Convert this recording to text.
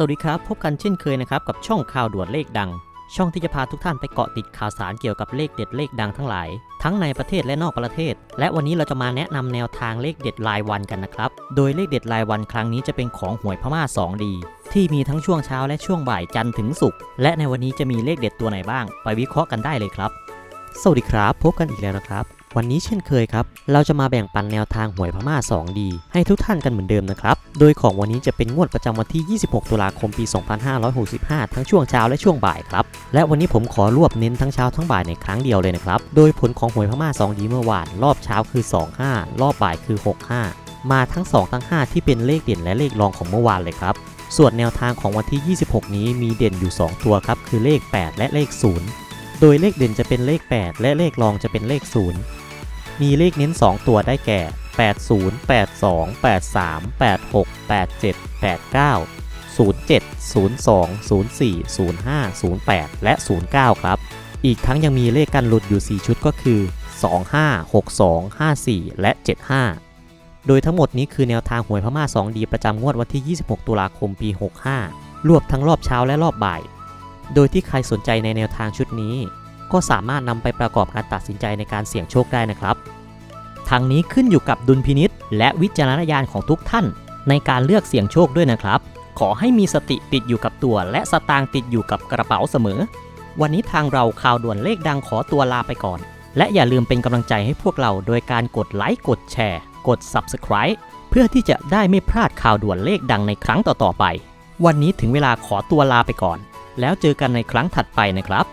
สวัสดีครับ พบกันเช่นเคยนะครับกับช่องข่าวด่วนเลขดัง ช่องที่จะพาทุกท่านไปเกาะติดข่าวสารเกี่ยวกับเลขเด็ดเลขดังทั้งหลาย ทั้งในประเทศและนอกประเทศ และวันนี้เราจะมาแนะนำแนวทางเลขเด็ดรายวันกันนะครับ โดยเลขเด็ดรายวันครั้งนี้จะเป็นของหวยพม่า 2D ที่มีทั้งช่วงเช้าและช่วงบ่ายจันทร์ถึงศุกร์และในวันนี้จะมีเลขเด็ดตัวไหนบ้าง ไปวิเคราะห์กันได้เลยครับ สวัสดีครับ พบกันอีกแล้วนะครับ วันนี้เช่นเคยครับ เราจะมาแบ่งปันแนวทางหวยพม่า 2D ให้ทุกท่านกันเหมือนเดิมนะครับ โดยของวันนี้จะเป็นงวดประจำวันที่ 26 ตุลาคมปี 2565 ทั้งช่วงเช้าและช่วงบ่ายครับ และวันนี้ผมขอรวบเน้นทั้งเช้าทั้งบ่ายในครั้งเดียวเลยนะครับ โดยผลของหวยพม่า 2D เมื่อวานรอบเช้าคือ 25 รอบบ่ายคือ 65 มาทั้ง 2 ทั้ง 5 ที่เป็นเลขเด่นและเลขรองของเมื่อวานเลยครับส่วนแนวทางของวันที่ 26 นี้มีเด่นอยู่ 2 ตัวครับ คือเลข 8 และเลข 0 โดยเลขเด่นจะเป็นเลข 8 และเลขรองจะเป็นเลข 0 มีเลขเน้น 2 ตัวได้แก่ 80 82 83 86 87 89 07 02 04 05 08 และ 09 ครับ อีกทั้งยังมีเลขกันหลุดอยู่ 4 ชุดก็คือ 25 62 54 และ 75 โดยทั้งหมดนี้คือแนวทางหวยพม่า 2D ประจำงวดวันที่ 26 ตุลาคมปี 65 รวบทั้งรอบเช้าและรอบบ่าย โดยที่ใครสนใจในแนวทางชุดนี้ ก็สามารถนำไปประกอบการตัดสินใจในการเสี่ยงโชคได้นะครับทางนี้ขึ้นอยู่กับดุลพินิษและวิจารณญาณของทุกท่าน ในการเลือกเสี่ยงโชคด้วยนะครับ ขอให้มีสติติดอยู่กับตัว และสตางค์ติดอยู่กับกระเป๋าเสมอ วันนี้ทางเราข่าวด่วนเลขดังขอตัวลาไปก่อน และอย่าลืมเป็นกำลังใจให้พวกเราโดยการกดไลค์กดแชร์ กด Subscribe เพื่อที่จะได้ไม่พลาดข่าวด่วนเลขดังในครั้งต่อๆไป วันนี้ถึงเวลาขอตัวลาไปก่อน แล้วเจอกันในครั้งถัดไปนะครับ